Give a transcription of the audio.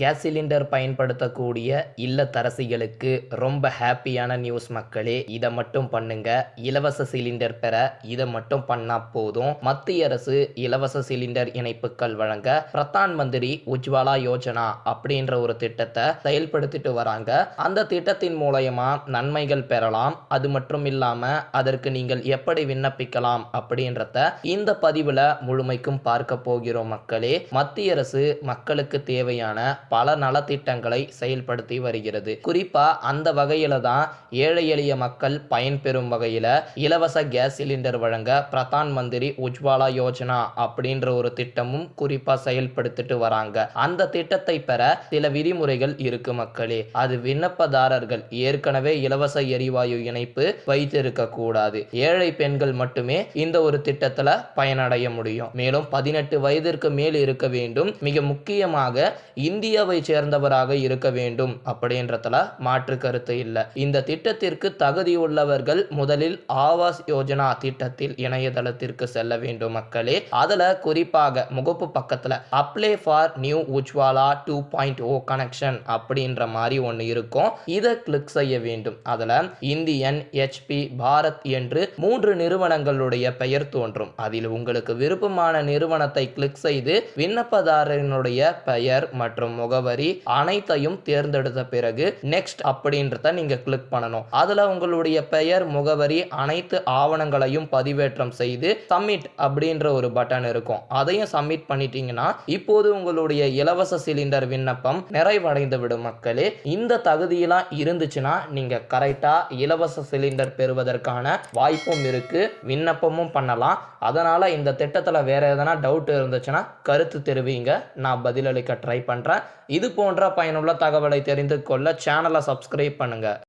Gas cylinder பயன்படுத்தக்கூடிய இல்லத்தரசிகளுக்கு ரொம்ப ஹாப்பியான நியூஸ் மக்களே இதை மட்டும் பண்ணுங்க. இலவச சிலிண்டர் பெற இதை மட்டும் பண்ணா போதும். மத்திய அரசு இலவச சிலிண்டர் இணைப்புகள் வழங்க பிரதான் மந்திரி உஜ்வாலா யோஜனா அப்படின்ற ஒரு திட்டத்தை செயல்படுத்திட்டு வராங்க. அந்த திட்டத்தின் மூலயமா நன்மைகள் பெறலாம். அது மட்டும் இல்லாம அதற்கு நீங்கள் எப்படி விண்ணப்பிக்கலாம் அப்படின்றத இந்த பதிவுல முழுமைக்கும் பார்க்க போகிறோம் மக்களே. மத்திய அரசு மக்களுக்கு தேவையான பல நலத்திட்டங்களை செயல்படுத்தி வருகிறது. குறிப்பா அந்த வகையில தான் ஏழை எளிய மக்கள் பயன்பெறும் வகையில இலவச கேஸ் சிலிண்டர் வழங்க பிரதான் மந்திரி உஜ்வாலா யோஜனா அப்படின்ற ஒரு திட்டமும் குறிப்பா செயல்படுத்திட்டு வராங்க. அந்த திட்டத்தை பெற சில விதிமுறைகள் இருக்கு மக்களே. அது விண்ணப்பதாரர்கள் ஏற்கனவே இலவச எரிவாயு இணைப்பு வைத்திருக்க கூடாது. ஏழை பெண்கள் மட்டுமே இந்த ஒரு திட்டத்துல பயனடைய முடியும். மேலும் பதினெட்டு வயதிற்கு மேல் இருக்க வேண்டும். மிக முக்கியமாக இந்திய இந்தியாவை சேர்ந்தவராக இருக்க வேண்டும் அப்படின்றதுல மாற்று கருத்து இல்லை. இந்த திட்டத்திற்கு தகுதியுள்ளவர்கள் முதலில் ஆவாஸ் யோஜனா திட்டத்தில் இணையதளத்திற்கு செல்ல வேண்டும் மக்களே. அதுல குறிப்பாக முகப்பு பக்கத்துல apply for new Ujjwala two point o connection அப்படின்ற மாதிரி ஒன்று இருக்கும். இதை கிளிக் செய்ய வேண்டும். அதுல இந்தியன் ஹெச்பி பாரத் என்று மூன்று நிறுவனங்களுடைய பெயர் தோன்றும். அதில் உங்களுக்கு விருப்பமான நிறுவனத்தை கிளிக் செய்து விண்ணப்பதாரனுடைய பெயர் மற்றும் முகவரி அனைத்தையும் தேர்ந்தெடுத்த பிறகு நெக்ஸ்ட் அப்படின்றத நீங்க கிளிக் பண்ணணும். அதுல உங்களுடைய பெயர் முகவரி அனைத்து ஆவணங்களையும் பதிவேற்றம் செய்து சப்மிட் அப்படின்ற ஒரு பட்டன் இருக்கும். அதையும் சப்மிட் பண்ணிட்டீங்கன்னா இப்போது உங்களுடைய இலவச சிலிண்டர் விண்ணப்பம் நிறைவடைந்து விடும் மக்களே. இந்த தகுதியெல்லாம் இருந்துச்சுன்னா நீங்க கரெக்டா இலவச சிலிண்டர் பெறுவதற்கான வாய்ப்பும் இருக்கு. விண்ணப்பமும் பண்ணலாம். அதனால இந்த திட்டத்தில் வேற எதனா டவுட் இருந்துச்சுன்னா கருத்து தெரிவிங்க. நான் பதிலளிக்க ட்ரை பண்றேன். இது போன்ற பயனுள்ள தகவலை தெரிந்து கொள்ள சேனலை சப்ஸ்கிரைப் பண்ணுங்கள்